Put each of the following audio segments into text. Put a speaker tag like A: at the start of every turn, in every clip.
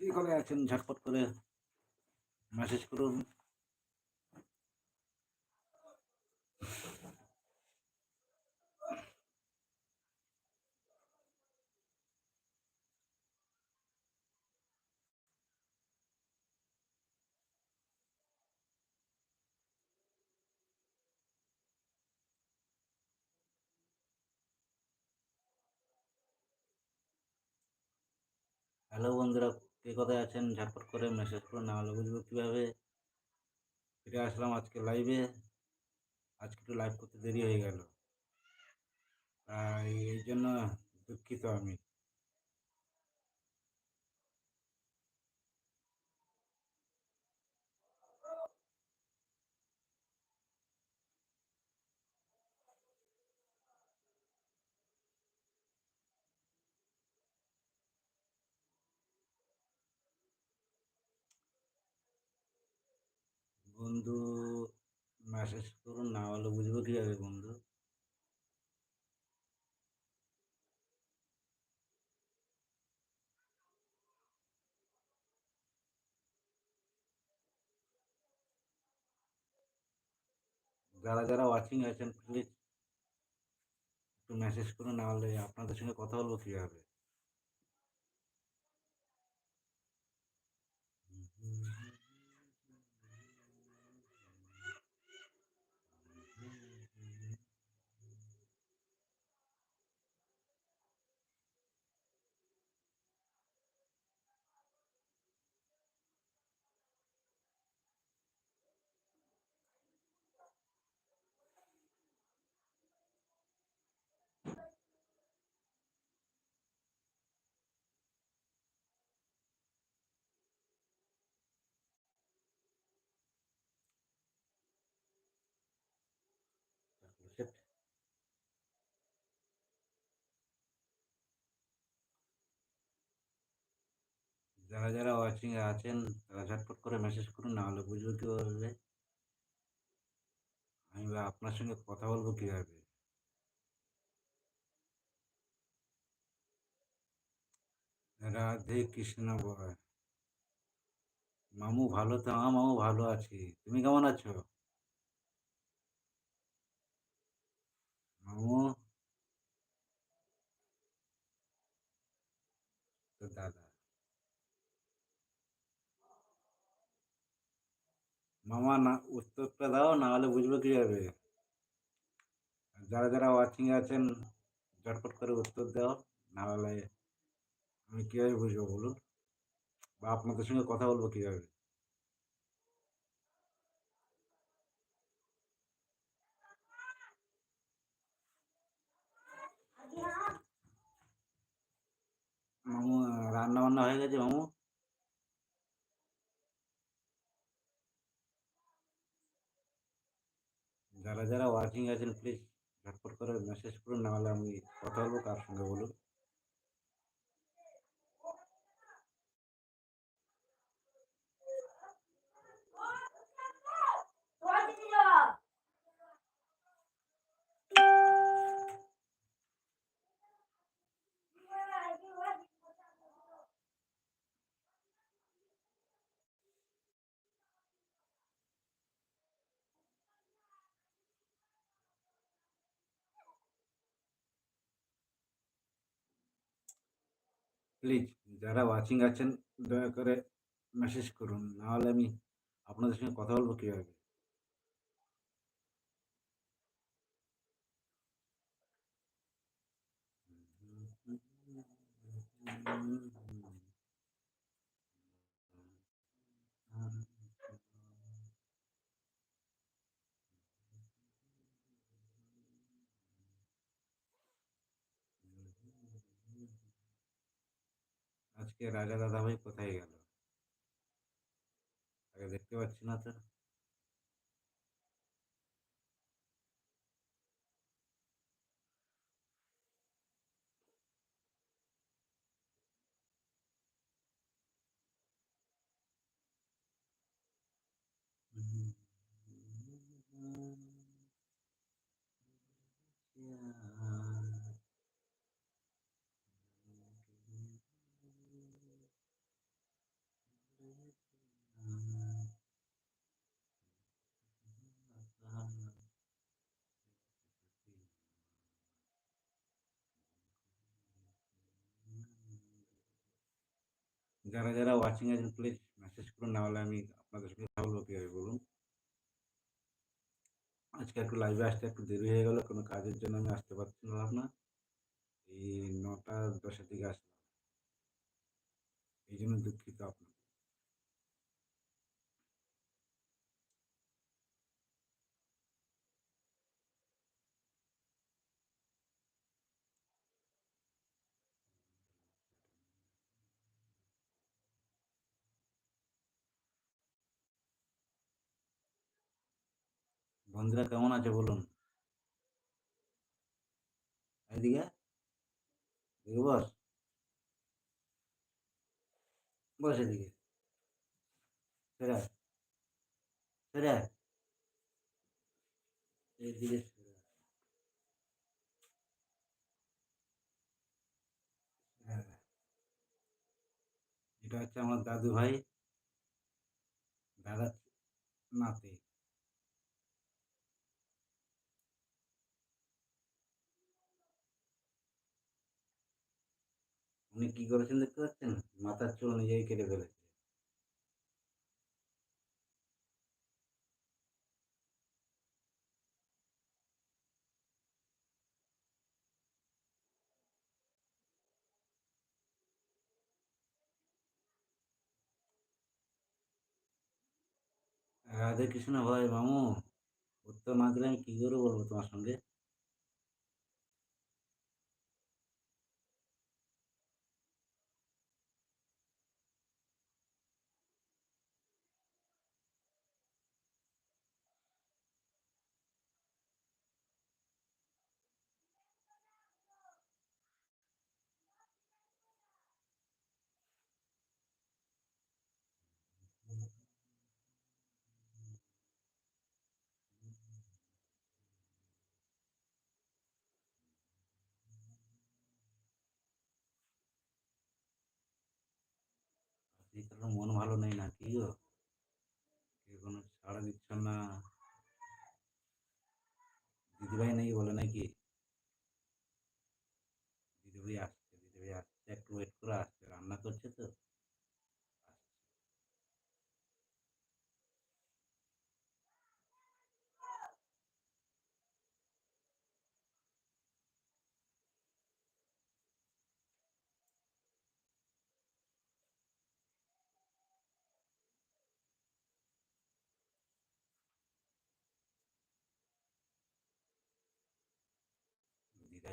A: কি করে আছেন? ঝটপট করে মেসেজ করুন। হ্যালো বন্ধুরা কে কোথায় আছেন, ঝটপট করে মেসেজ করুন, না হলে বুঝব কীভাবে ফিরে আসলাম আজকে লাইভে আজকে একটু লাইভ করতে দেরি হয়ে গেল। তাই এই জন্য দুঃখিত আমি। বন্ধু মেসেজ করুন, না হলে বুঝব কীভাবে বন্ধু? যারা যারা ওয়াচিং আছেন প্লিজ একটু মেসেজ করুন, না হলে আপনাদের সঙ্গে কথা বলব কীভাবে? যারা যারা ওয়াচিং এ আছেন, তারা ঝটপট করে মেসেজ করুন, না হলে বুঝব কীভাবে আমি আপনার সঙ্গে কথা বলব কীভাবে? রাধে কৃষ্ণ মামু ভালো তো হ্যাঁ মামু ভালো আছি। তুমি কেমন আছো? মামু তো দাদা মামা, না, উত্তরটা দাও না হলে বুঝব কীভাবে। যারা যারা ওয়াচিং আছেন, ঝটপট করে উত্তর দাও না হলে আমি কীভাবে বুঝব বলুন? বা আপনাদের সঙ্গে কথা বলব কীভাবে? মামু রান্না বান্না হয়ে গেছে মামু? যারা যারা ওয়াচিং আছেন প্লিজ ঝটপট করে মেসেজ করুন না হলে আমি কথা বলব কার সঙ্গে বলুন প্লিজ যারা ওয়াচিং আছেন দয়া করে মেসেজ করুন নাহলে আমি আপনাদের সঙ্গে কথা বলব কীভাবে আজকে রাজা দাদাভাই কোথায় গেল আগে দেখতে পাচ্ছি না তো Yeah. যারা যারা ওয়াচিং আছেন প্লিজ মেসেজ করুন, না হলে আমি আপনাদের সঙ্গে কথা বলব কীভাবে বলুন। আজকে একটু লাইভে আসতে একটু দেরি হয়ে গেল, কোনো কাজের জন্য আমি আসতে পারছিলাম না। এই নটা দশের দিকে আসলাম। এই জন্য দুঃখিত আপনার বন্ধুরা কেমন আছে বলুন? এদিকে? এদিকে। এটা হচ্ছে আমার দাদু ভাই দাদা নাতি। উনি কি করেছেন দেখতে পাচ্ছেন? মাথার চুল নিজেই কেটে ফেলেছে। রাধে কৃষ্ণ ভাই, মামু, উত্তর না দিলে আমি কি করে বলব তোমার সঙ্গে? কারণে মন ভালো নেই না, কি গো? এখন কোনো ছাড়া দিচ্ছেন না? দিদিভাই নাকি বলে নাকি? দিদিভাই আসছে দিদিভাই আসছে, একটু ওয়েট করে আসছে, রান্না করছে তো।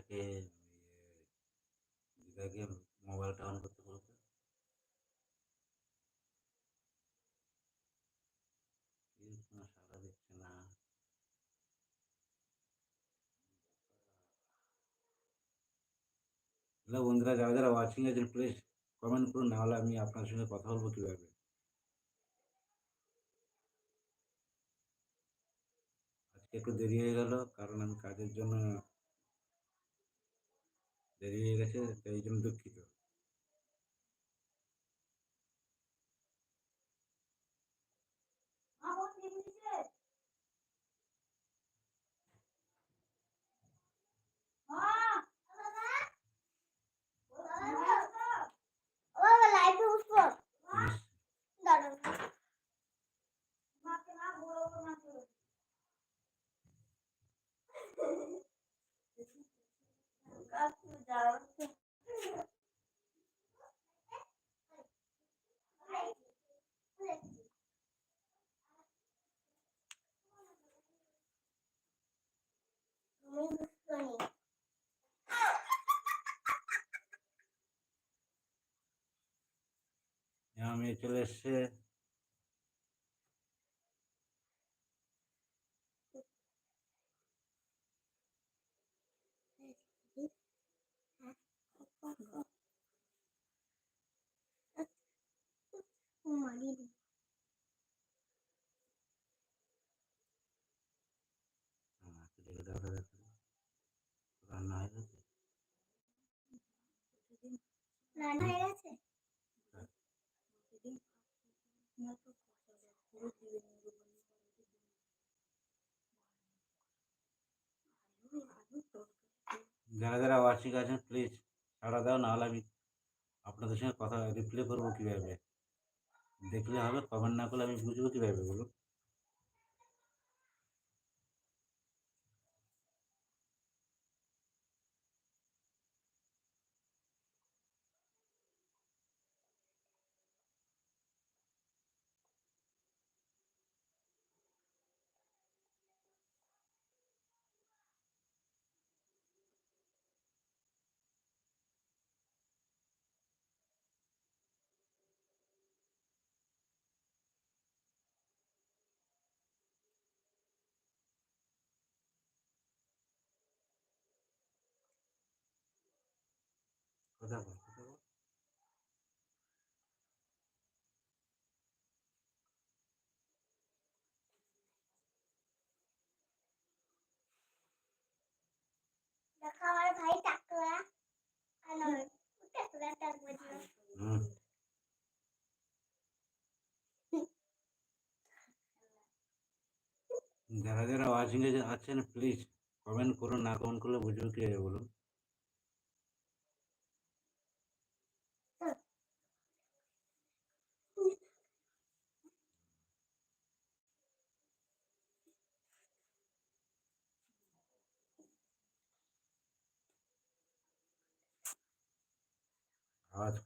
A: ইয়ে, দিদাকে মোবাইলটা অন করতে কোনো সাড়া দিচ্ছে না। হ্যালো বন্ধুরা যারা যারা ওয়াচিং আছেন প্লিজ কমেন্ট করুন নাহলে আমি আপনার সঙ্গে কথা বলব কীভাবে? আজকে একটু দেরি হয়ে গেল কারণ আমি কাজের জন্য দেরি হয়ে গেছে তো এই জন্য দুঃখিত প্লিজ আমি চলে এসছে। রান্না হয়ে গেছে
B: হয়ে গেছে।
A: যারা যারা আবাসিক আছেন প্লিজ সাড়া দাও নাহলে আমি আপনাদের সঙ্গে কথা রিপ্লাই করবো কীভাবে দেখলে হবে কমেন্ট না করলে আমি বুঝবো কীভাবে বলুন কথা বল কথা বল
B: আমার
A: যারা যারা ওয়াচিং এ আছেন প্লিজ কমেন্ট করুন, না কমেন্ট করলে বুঝব কীভাবে বলুন। हाथ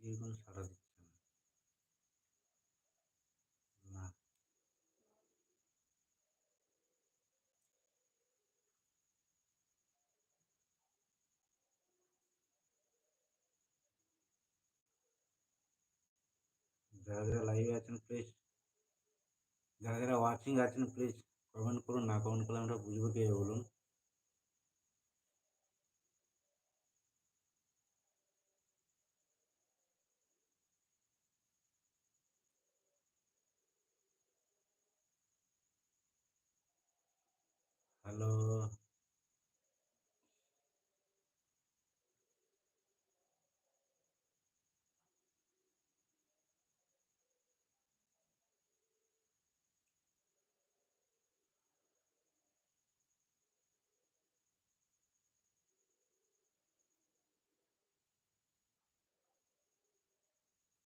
A: में सारा दिन যারা যারা লাইভে আছেন প্লিজ যারা যারা ওয়াচিং আছেন প্লিজ কমেন্ট করুন না কমেন্ট করলে আমরা বুঝবো কে বলুন হ্যালো